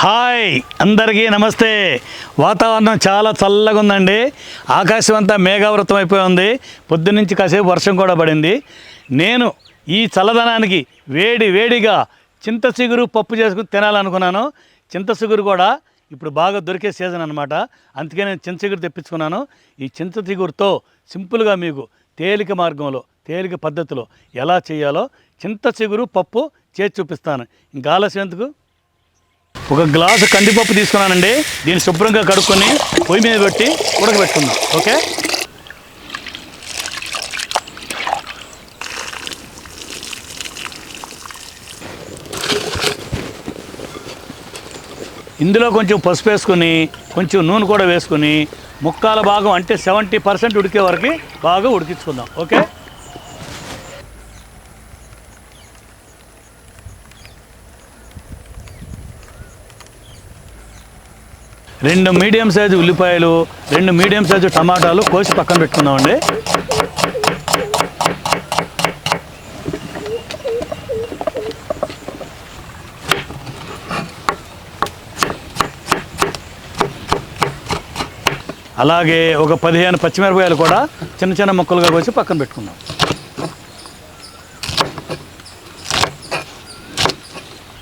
Hi అందరికీ నమస్తే. వాతావరణం చాలా చల్లగా ఉందండి. ఆకాశం అంతా మేఘావృతం అయిపోయి ఉంది. పొద్దున్నుంచి కాసేపు వర్షం కూడా పడింది. నేను ఈ చల్లదనానికి వేడి వేడిగా చింత చిగురు పప్పు చేసుకుని తినాలనుకున్నాను. చింత చిగురు కూడా ఇప్పుడు బాగా దొరికే సీజన్ అనమాట అందుకే నేను చింత చిగురు తెప్పించుకున్నాను. ఈ చింత చిగురుతో సింపుల్గా మీకు తేలిక మార్గంలో తేలిక పద్ధతిలో ఎలా చేయాలో చింత చిగురు పప్పు చేసి చూపిస్తాను. ఇంకా ఆలస్యం ఎందుకు? ఒక గ్లాసు కందిపప్పు తీసుకున్నానండి. దీన్ని శుభ్రంగా కడుక్కొని పొయ్యి మీద పెట్టి ఉడకబెట్టుకుందాం. ఓకే? ఇందులో కొంచెం పసుపు వేసుకొని కొంచెం నూనె కూడా వేసుకొని ముక్కాల భాగం అంటే సెవెంటీ పర్సెంట్ ఉడికే వరకు బాగా ఉడికించుకుందాం. ఓకే? రెండు మీడియం సైజు ఉల్లిపాయలు రెండు మీడియం సైజు టమాటాలు కోసి పక్కన పెట్టుకుందామండి. అలాగే ఒక పదిహేను పచ్చిమిరపకాయలు కూడా చిన్న చిన్న ముక్కలుగా కోసి పక్కన పెట్టుకుందాం.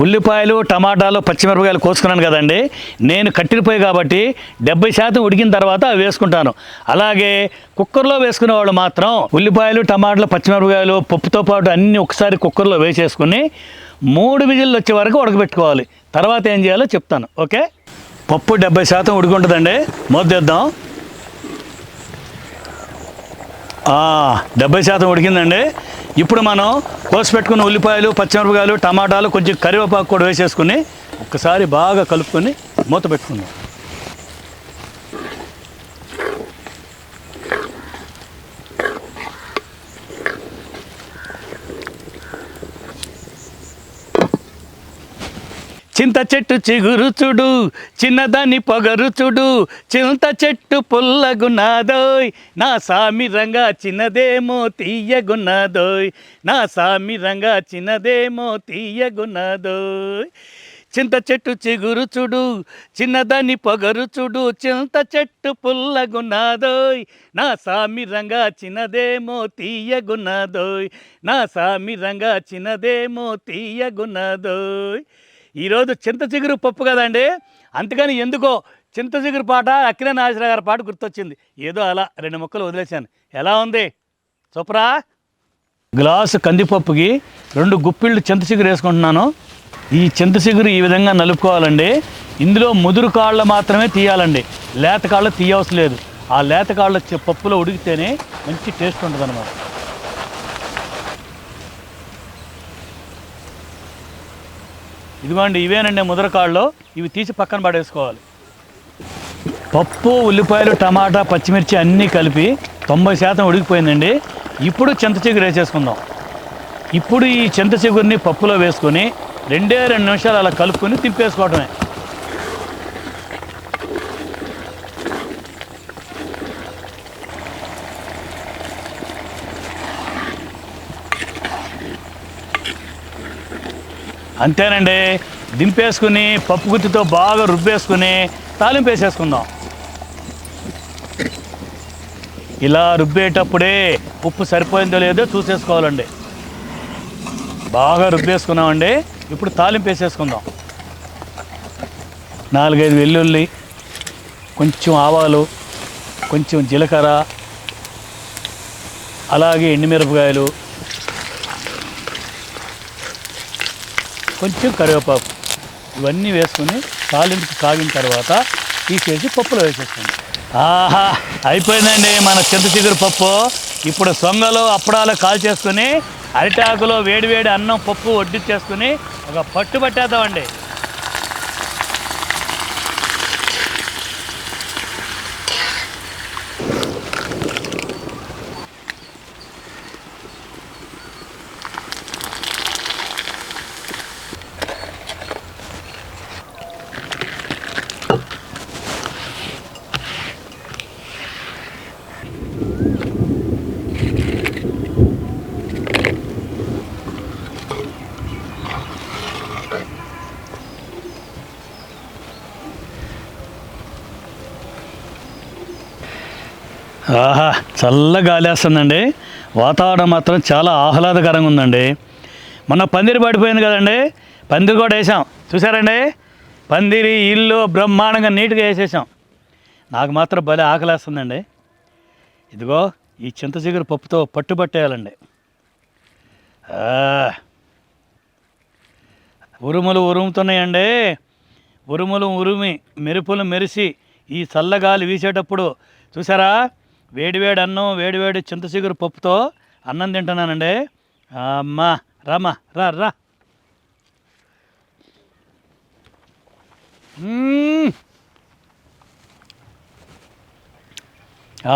ఉల్లిపాయలు టమాటాలు పచ్చిమిరపకాయలు కోసుకున్నాను కదండి. నేను కట్టిరిపోయి కాబట్టి డెబ్బై శాతం ఉడికిన తర్వాత అవి వేసుకుంటాను. అలాగే కుక్కర్లో వేసుకునే వాళ్ళు మాత్రం ఉల్లిపాయలు టమాటాలు పచ్చిమిరపకాయలు పప్పుతో పాటు అన్నీ ఒకసారి కుక్కర్లో వేసేసుకుని మూడు విజిల్లు వచ్చే వరకు ఉడకబెట్టుకోవాలి. తర్వాత ఏం చేయాలో చెప్తాను. ఓకే? పప్పు డెబ్బై శాతం ఉడికి ఉంటుందండి డెబ్బై శాతం ఉడికిందండి. ఇప్పుడు మనం కోసి పెట్టుకున్న ఉల్లిపాయలు పచ్చిమిరపకాయలు టమాటాలు కొంచెం కరివేపాకు కూడా వేసేసుకుని ఒక్కసారి బాగా కలుపుకొని మూత పెట్టుకుందాం. చింత చెట్టు చిగురు చూడు చిన్నదాని పొగరు చూడు చింత చెట్టు పుల్లగున్నదోయ్ నా సామి రంగా చిన్నదేమో తీయగున్నదోయ్ నా సామి రంగా చిన్నదేమో తీయగున్నదోయ్. చింత చెట్టు చిగురు చూడు చిన్నదాని పొగరు చూడు చింత చెట్టు పుల్లగున్నదోయ్ నా సామి రంగా చిన్నదేమో తీయగున్నదోయ్ నా సామి రంగా చిన్నదేమో తీయగున్నదోయ్. ఈరోజు చింత చిగురు పప్పు కదండి? అందుకని ఎందుకో చింత చిగురు పాట అక్కినే నాగేశ్వర గారి పాట గుర్తొచ్చింది. ఏదో అలా రెండు ముక్కలు వదిలేశాను. ఎలా ఉంది? సూపరా గ్లాసు కందిపప్పుకి రెండు గుప్పిళ్ళు చింత చిగురు వేసుకుంటున్నాను. ఈ చింత చిగురు ఈ విధంగా నలుపుకోవాలండి. ఇందులో ముదురు కాళ్ళు మాత్రమే తీయాలండి. లేత కాళ్ళు తీయవసరం లేదు. ఆ లేత కాళ్ళు పప్పులో ఉడికితేనే మంచి టేస్ట్ ఉంటుంది ఇదిగోండి ఇవేనండి ముదరకాళ్ళు ఇవి తీసి పక్కన పడేసుకోవాలి. పప్పు ఉల్లిపాయలు టమాటా పచ్చిమిర్చి అన్నీ కలిపి తొంభై శాతం ఉడికిపోయిందండి. ఇప్పుడు చింత చిగురు వేసేసుకుందాం. ఇప్పుడు ఈ చింత చిగురిని పప్పులో వేసుకొని రెండే రెండు నిమిషాలు అలా కలుపుకొని తిప్పేసుకోవటమే. అంతేనండి. దింపేసుకుని పప్పు గుత్తితో బాగా రుబ్బేసుకుని తాలింపు వేసేసుకుందాం. ఇలా రుబ్బేటప్పుడే ఉప్పు సరిపోయిందో లేదో చూసేసుకోవాలండి. బాగా రుబ్బేసుకున్నామండి. ఇప్పుడు తాలింపు వేసేసుకుందాం. నాలుగైదు వెల్లుల్లి కొంచెం ఆవాలు కొంచెం జీలకర్ర అలాగే ఎండుమిరపకాయలు కొంచెం కరివేపాకు ఇవన్నీ వేసుకుని తాలింపు కాగిన తర్వాత తీసేసి పప్పులో వేసేస్తుంది ఆహా అయిపోయిందండి మన చింత చిగురు పప్పు. ఇప్పుడు సొంగలు అప్పడాలు కాల్ చేసుకుని అరిటాకులో వేడివేడి అన్నం పప్పు వడ్డించేసుకుని ఒక పట్టు పట్టేద్దామండి. ఆహా చల్ల గాలి వేస్తుందండి వాతావరణం మాత్రం చాలా ఆహ్లాదకరంగా ఉందండి. మొన్న పందిరి పడిపోయింది కదండి. పందిరి కూడా వేసాం. చూసారండి పందిరి ఇల్లు బ్రహ్మాండంగా నీట్గా వేసేసాం. నాకు మాత్రం భలే ఆకలేస్తుందండి. ఇదిగో ఈ చింత చిగురు పప్పుతో పట్టు పట్టేయాలండి ఉరుములు ఉరుముతున్నాయండి. ఉరుములు ఉరుమి మెరుపులు మెరిసి ఈ చల్లగాలి వీసేటప్పుడు చూసారా వేడివేడి అన్నం వేడివేడి చింతసిగురు పప్పుతో అన్నం తింటున్నానండి. అమ్మా రామా రా రా.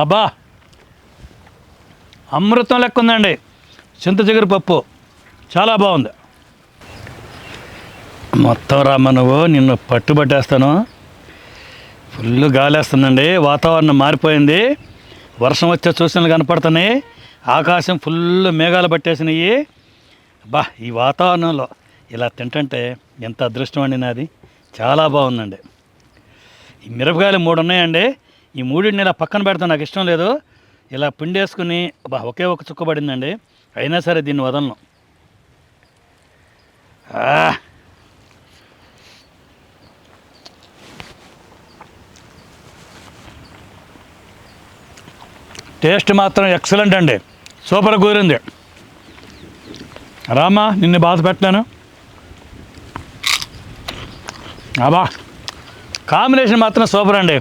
అబ్బా అమృతం లెక్క ఉందండి. చింత చిగురు పప్పు. చాలా బాగుంది. మొత్తం రామ్మ నువ్వు నిన్ను పట్టుబట్టేస్తాను. ఫుల్ గాలేస్తుందండి. వాతావరణం మారిపోయింది. వర్షం వచ్చే సూచనలు కనపడుతున్నాయి. ఆకాశం ఫుల్ మేఘాలు పట్టేసినాయి. బా ఈ వాతావరణంలో ఇలా తింటుంటే ఎంత అదృష్టం అండి నాది. చాలా బాగుందండి. ఈ మిరపకాయలు మూడు ఉన్నాయండి. ఈ మూడింటిని ఇలా పక్కన పెడతాను నాకు ఇష్టం లేదు. ఇలా పిండేసుకుని బా ఒకే ఒక చుక్క పడిందండి. అయినా సరే దీన్ని వదలను. టేస్ట్ మాత్రం ఎక్సలెంట్ అండి. సూపర్ కూరింది రామా నిన్ను బాధ పెట్టాను అబా కాంబినేషన్ మాత్రం సూపర్ అండి.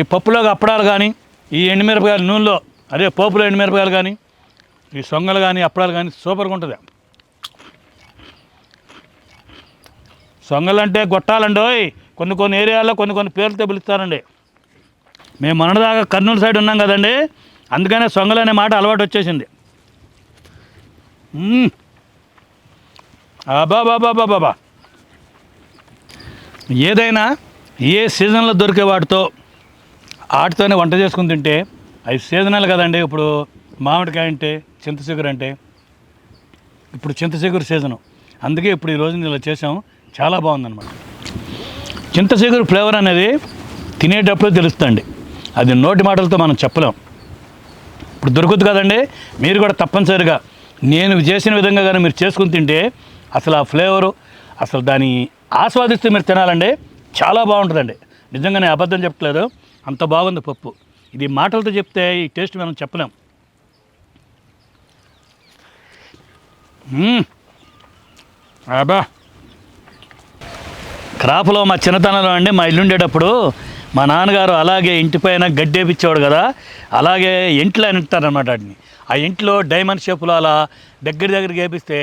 ఈ పప్పులోకి అప్పడాలు కానీ ఈ ఎండుమిరపకాయలు నూనెలో అదే పోపులో ఎండుమిరపకాయలు కానీ ఈ సొంగలు కానీ అప్పడాలు కానీ సూపర్గా ఉంటుంది. సొంగలు అంటే గొట్టాలండి ఓయ్ కొన్ని కొన్ని ఏరియాల్లో కొన్ని కొన్ని పేర్లతో పిలుస్తారండి మేము మొన్నదాకా కర్నూలు సైడ్ ఉన్నాం కదండి. అందుకనే సొంగలు అనే మాట అలవాటు వచ్చేసింది. అబాబాబాబాబా అబ్బా బాబా ఏదైనా ఏ సీజన్లో దొరికే వాటితో వాటితోనే వంట చేసుకుని తింటే అవి సీజనల్ కదండి. ఇప్పుడు మామిడికాయ అంటే చింతచిగురు అంటే ఇప్పుడు చింతచిగురు సీజను. అందుకే ఇప్పుడు ఈ రోజు ఇలా చేసాం. చాలా బాగుందన్నమాట. చింతచిగురు ఫ్లేవర్ అనేది తినేటప్పుడు తెలుస్తుంది అది నోటి మాటలతో మనం చెప్పలేం. ఇప్పుడు దొరుకుతుంది కదండి మీరు కూడా తప్పనిసరిగా నేను చేసిన విధంగా కానీ మీరు చేసుకుని తింటే అసలు ఆ ఫ్లేవరు అసలు దాన్ని ఆస్వాదిస్తూ మీరు తినాలండి చాలా బాగుంటుందండి. నిజంగా నేను అబద్ధం చెప్పట్లేదు అంత బాగుంది పప్పు. ఇది మాటలతో చెప్తే ఈ టేస్ట్ మనం చెప్పలేం. అబ్బా. క్రాప్లో మా చిన్నతనంలో అండి మా ఇల్లు ఉండేటప్పుడు మా నాన్నగారు అలాగే ఇంటి పైన గడ్డేపిచ్చేవాడు కదా అలాగే ఇంట్లో అని అంటారనమాట వాటిని ఆ ఇంట్లో డైమండ్ షేపులో అలా దగ్గర దగ్గరికి వేపిస్తే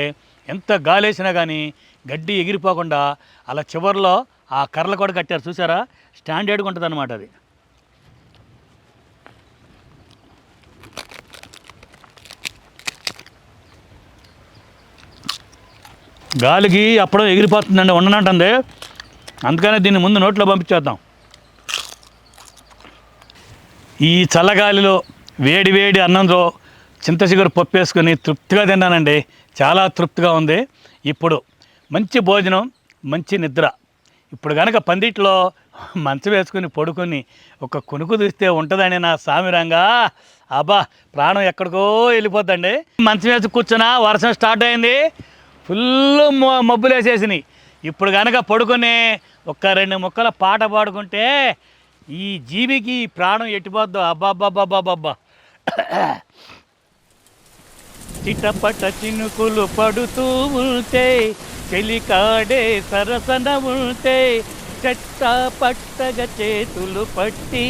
ఎంత గాలేసినా కానీ గడ్డి ఎగిరిపోకుండా అలా చివర్లో ఆ కర్రలు కూడా కట్టారు చూసారా? స్టాండర్డ్గా ఉంటుంది అనమాట అది. గాలికి అప్పుడు ఎగిరిపోతుందండి ఉండనంటుంది. అందుకనే దీన్ని ముందు నోట్లో పంపించేద్దాం. ఈ చల్లగాలిలో వేడి వేడి అన్నంలో చింతచిగురు పప్పు తృప్తిగా తిన్నానండి. చాలా తృప్తిగా ఉంది. ఇప్పుడు మంచి భోజనం మంచి నిద్ర. ఇప్పుడు కనుక పందిట్లో మంచం వేసుకుని పడుకొని ఒక కొనుకు తీస్తే ఉంటుందని నా సామిరంగా. అబ్బా ప్రాణం ఎక్కడికో వెళ్ళిపోద్దండి. మంచం వేసి కూర్చున్నా వర్షం స్టార్ట్ అయింది. ఫుల్ మబ్బులు వేసేసినాయి ఇప్పుడు కనుక పడుకొని ఒక్క రెండు ముక్కల పాట పాడుకుంటే ఈ జీవికి ప్రాణం ఎట్టిపోద్దో అబ్బాబ్బాబ్బాబ్బాబ్బా చిటపట చినుకులు పడుతూ ఉంటే చెలికాడే సరసన ఉంటే చెట్ట పట్టగ చేతులు పట్టి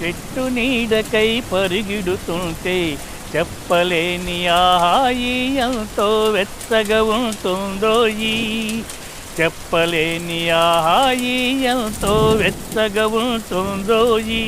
చెట్టు నీడకై పరిగిడుతుంటే చెప్పలేని ఆహాయి ఎంతో వెచ్చగా ఉంటుందో ఈ చెప్పలేని ఆహాయి ఎంతో వెచ్చగా ఉంటుందో ఈ